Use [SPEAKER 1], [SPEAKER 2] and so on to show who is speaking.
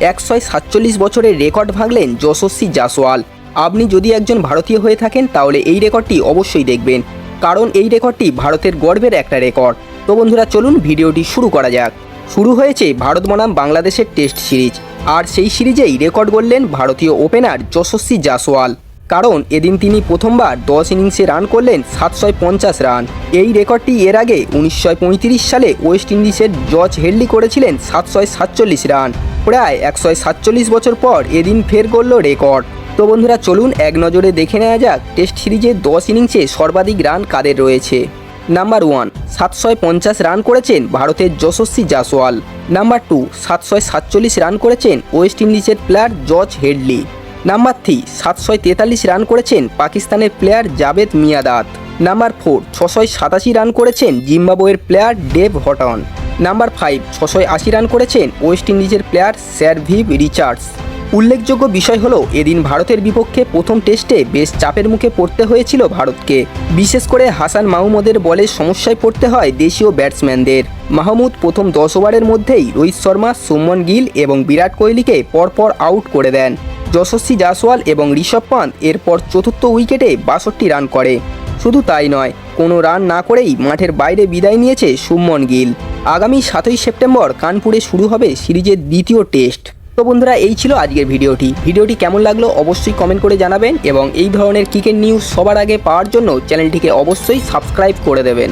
[SPEAKER 1] একশো সাতচল্লিশ বছরের রেকর্ড ভাঙলেন যশস্বী জাসওয়াল। আপনি যদি একজন ভারতীয় হয়ে থাকেন, তাহলে এই রেকর্ডটি অবশ্যই দেখবেন, কারণ এই রেকর্ডটি ভারতের গর্বের একটা রেকর্ড। তো বন্ধুরা, চলুন ভিডিওটি শুরু করা যাক। শুরু হয়েছে ভারত বনাম বাংলাদেশের টেস্ট সিরিজ, আর সেই সিরিজেই রেকর্ড গড়লেন ভারতীয় ওপেনার যশস্বী জাসওয়াল। কারণ এদিন তিনি প্রথমবার দশ ইনিংসে রান করলেন সাতশো পঞ্চাশ রান। এই রেকর্ডটি এর আগে উনিশশো পঁয়ত্রিশ সালে ওয়েস্ট ইন্ডিজের জর্জ হেডলি করেছিলেন সাতশো সাতচল্লিশ রান। প্রায় একশো সাতচল্লিশ বছর পর এদিন ফের করল রেকর্ড। তো বন্ধুরা, চলুন এক নজরে দেখে নেওয়া যাক টেস্ট সিরিজে দশ ইনিংসে সর্বাধিক রান কাদের রয়েছে। নাম্বার ওয়ান সাতশো পঞ্চাশ রান করেছেন ভারতের যশস্বী জাসওয়াল। নাম্বার টু সাতশো সাতচল্লিশ রান করেছেন ওয়েস্ট ইন্ডিজের player George Headley. Number three সাতশো তেতাল্লিশ রান করেছেন পাকিস্তানের player Javed Miandad. Number four ছশো সাতাশি রান করেছেন জিম্বাবোয়ের player Dave Houghton. Number five ছশোয় আশি রান করেছেন ওয়েস্ট ইন্ডিজের প্লেয়ার স্যারভিভ রিচার্ডস। উল্লেখযোগ্য বিষয় হলো, এদিন ভারতের বিপক্ষে প্রথম টেস্টে বেশ চাপের মুখে পড়তে হয়েছিল ভারতকে। বিশেষ করে হাসান মাহমুদের বলে সমস্যায় পড়তে হয় দেশীয় ব্যাটসম্যানদের। মাহমুদ প্রথম দশ ওভারের মধ্যেই রোহিত শর্মা, সুমন গিল এবং বিরাট কোহলিকে পরপর আউট করে দেন। যশস্বী জাসওয়াল এবং ঋষভ পান্ত এরপর চতুর্থ উইকেটে বাষট্টি রান করে। শুধু তাই নয়, কোনো রান না করেই মাঠের বাইরে বিদায় নিয়েছে সুমন গিল। আগামী সাতই সেপ্টেম্বর কানপুরে শুরু হবে সিরিজের দ্বিতীয় টেস্ট। তো বন্ধুরা, এই ছিল আজকের ভিডিওটি। ভিডিওটি কেমন লাগল অবশ্যই কমেন্ট করে জানাবেন এবং এই ধরনের ক্রিকেট নিউজ সবার আগে পাওয়ার জন্য চ্যানেলটিকে অবশ্যই সাবস্ক্রাইব করে দেবেন।